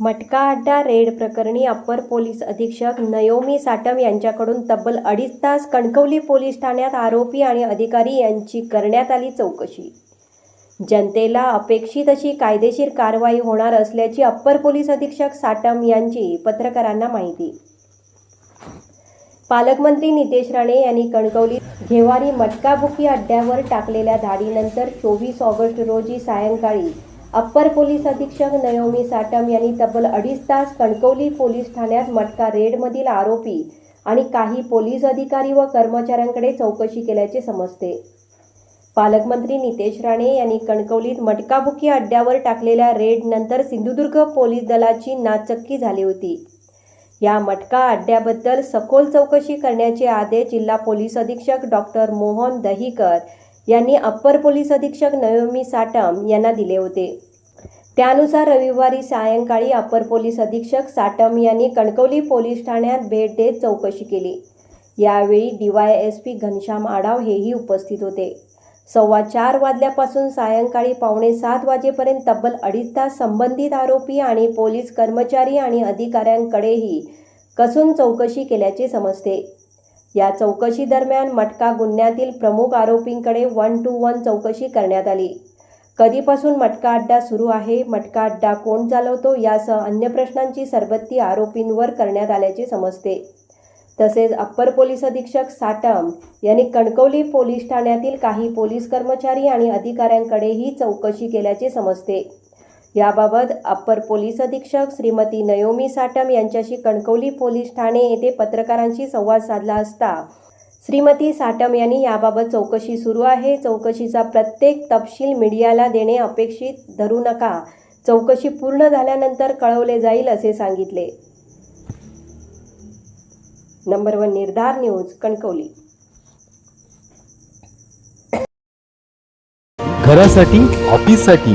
मटका अड्डा रेड प्रकरणी अप्पर पोलीस अधीक्षक नयोमी साटम यांच्याकडून तब्बल अडीच तास कणकवली पोलीस ठाण्यात आरोपी आणि अधिकारी यांची करण्यात आली चौकशी. जनतेला अपेक्षित अशी कायदेशीर कारवाई होणार असल्याची अप्पर पोलीस अधीक्षक साटम यांची पत्रकारांना माहिती. पालकमंत्री नितेश राणे यांनी कणकवलीत घेवारी मटका बुकी अड्ड्यावर टाकलेल्या धाडीनंतर चोवीस ऑगस्ट रोजी सायंकाळी अप्पर पोलीस अधीक्षक नयोमी साटम यांनी तब्बल अडीच तास कणकवली पोलीस ठाण्यात मटका रेडमधील आरोपी आणि काही पोलीस अधिकारी व कर्मचाऱ्यांकडे चौकशी केल्याचे समजते. पालकमंत्री नितेश राणे यांनी कणकवलीत मटकाबुकी अड्ड्यावर टाकलेल्या रेड नंतर सिंधुदुर्ग पोलीस दलाची नाचक्की झाली होती. या मटका अड्ड्याबद्दल सखोल चौकशी करण्याचे आदेश जिल्हा पोलीस अधीक्षक डॉक्टर मोहन दहीकर यांनी अप्पर पोलीस अधीक्षक नयोमी साटम यांना दिले होते. त्यानुसार रविवारी सायंकाळी अप्पर पोलीस अधीक्षक साटम यांनी कणकवली पोलीस ठाण्यात भेट देत चौकशी केली. यावेळी DY S P Ghanshyam Adav हेही उपस्थित होते. सव्वा चार वाजल्यापासून सायंकाळी पावणे सात वाजेपर्यंत तब्बल अडीच तास संबंधित आरोपी आणि पोलीस कर्मचारी आणि अधिकाऱ्यांकडेही कसून चौकशी केल्याचे समजते. या चौकशी दरम्यान मटका गुन्ह्यातील प्रमुख आरोपींकडे वन टू वन चौकशी करण्यात आली. कधीपासून मटका अड्डा सुरू आहे मटका अड्डा कोण चालवतो यासह अन्य प्रश्नांची सरबत्ती आरोपींवर करण्यात आल्याचे समजते. तसेच अप्पर पोलीस अधीक्षक साटम यांनी कणकवली पोलीस ठाण्यातील काही पोलीस कर्मचारी आणि अधिकाऱ्यांकडेही चौकशी केल्याचे समजते. याबाबत अप्पर पोलीस अधीक्षक श्रीमती नयोमी साटम यांच्याशी कणकवली पोलीस ठाणे येथे पत्रकारांशी संवाद साधला असता. श्रीमती साटम यांनी याबाबत चौकशी सुरू आहे. चौकशीचा प्रत्येक तपशील मीडियाला देणे अपेक्षित धरू नका. चौकशी पूर्ण झाल्यानंतर कळवले जाईल असे सांगितले. Number one Nirdhar news Kankavli. घरासाठी ऑफिससाठी